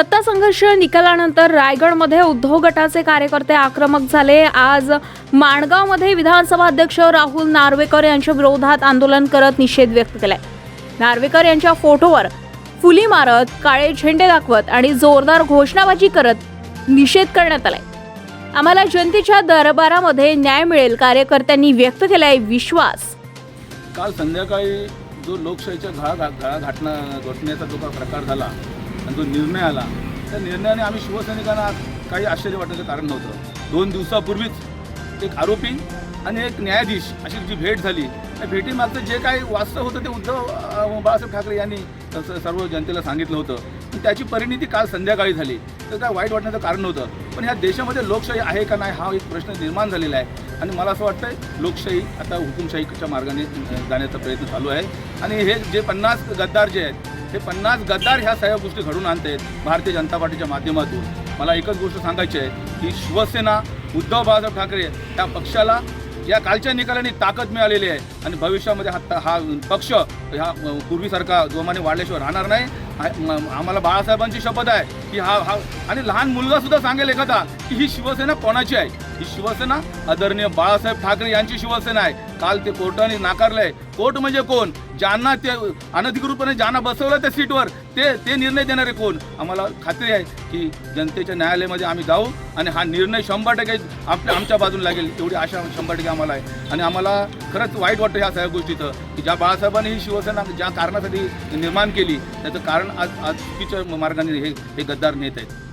सत्ता संघर्ष निकालानंतर रायगडमध्ये उद्धव गटाचे कार्यकर्ते आक्रमक झाले. आज माणगावमध्ये विधानसभा अध्यक्ष राहुल नार्वेकर यांच्या विरोधात आंदोलन करत निषेध व्यक्त केलाय. नार्वेकर यांच्या फोटोवर फुली मारत काळे झेंडे दाखवत आणि जोरदार घोषणाबाजी करत निषेध करण्यात आलाय. आम्हाला जनतेच्या दरबारामध्ये न्याय मिळेल कार्यकर्त्यांनी व्यक्त केलाय विश्वास. काल संध्याकाळी जो लोकशाहीच्या घा घा घाटना जो प्रकार झाला आणि जो निर्णय आला. त्या निर्णयाने आम्ही शिवसैनिकांना काही आश्चर्य वाटण्याचं कारण नव्हतं. दोन दिवसापूर्वीच एक आरोपी आणि एक न्यायाधीश अशी जी भेट झाली. त्या भेटीमागचं जे काही वास्तव होतं ते उद्धव बाळासाहेब ठाकरे यांनी सर्व जनतेला सांगितलं होतं. त्याची परिणिती काल संध्याकाळी झाली. तर काय वाईट वाटण्याचं कारण नव्हतं. पण ह्या देशामध्ये लोकशाही आहे का नाही हा एक प्रश्न निर्माण झालेला आहे. आणि मला असं वाटतं लोकशाही आता हुकुमशाहीच्या मार्गाने जाण्याचा प्रयत्न चालू आहे. आणि हे जे पन्नास गद्दार जे आहेत हे पन्नास गद्दार ह्या सगळ्या गोष्टी घडून आणत भारतीय जनता पार्टीच्या माध्यमातून. मला एकच गोष्ट सांगायची आहे की शिवसेना उद्धव बाळासाहेब ठाकरे या पक्षाला या कालच्या निकालाने ताकद मिळालेली आहे आणि भविष्यामध्ये हा हा पक्ष ह्या पूर्वीसारखा जोमाने वाढल्याशिवाय राहणार नाही. आम्हाला बाळासाहेबांची शपथ आहे. की हा हा आणि लहान मुलगा सुद्धा सांगेल एखादा की ही शिवसेना कोणाची आहे? ही शिवसेना आदरणीय बाळासाहेब ठाकरे यांची शिवसेना आहे. काल ते कोर्टाने नाकारलंय. कोर्ट म्हणजे कोण? ज्यांना ते अनधिकृतपणे ज्यांना बसवलं त्या सीटवर ते ते निर्णय देणारे कोण? आम्हाला खात्री आहे की जनतेच्या न्यायालयामध्ये आम्ही जाऊ आणि हा निर्णय शंभर टक्के आपल्या आमच्या बाजूला लागेल. एवढी आशा शंभर टक्के आम्हाला आहे. आणि आम्हाला खरंच वाईट वाटतं ह्या सगळ्या गोष्टीचं की ज्या बाळासाहेबांनी ही शिवसेना ज्या कारणासाठी निर्माण केली त्याचं कारण आज आज चुकीच्या मार्गाने हे हे गद्दार नेत आहेत.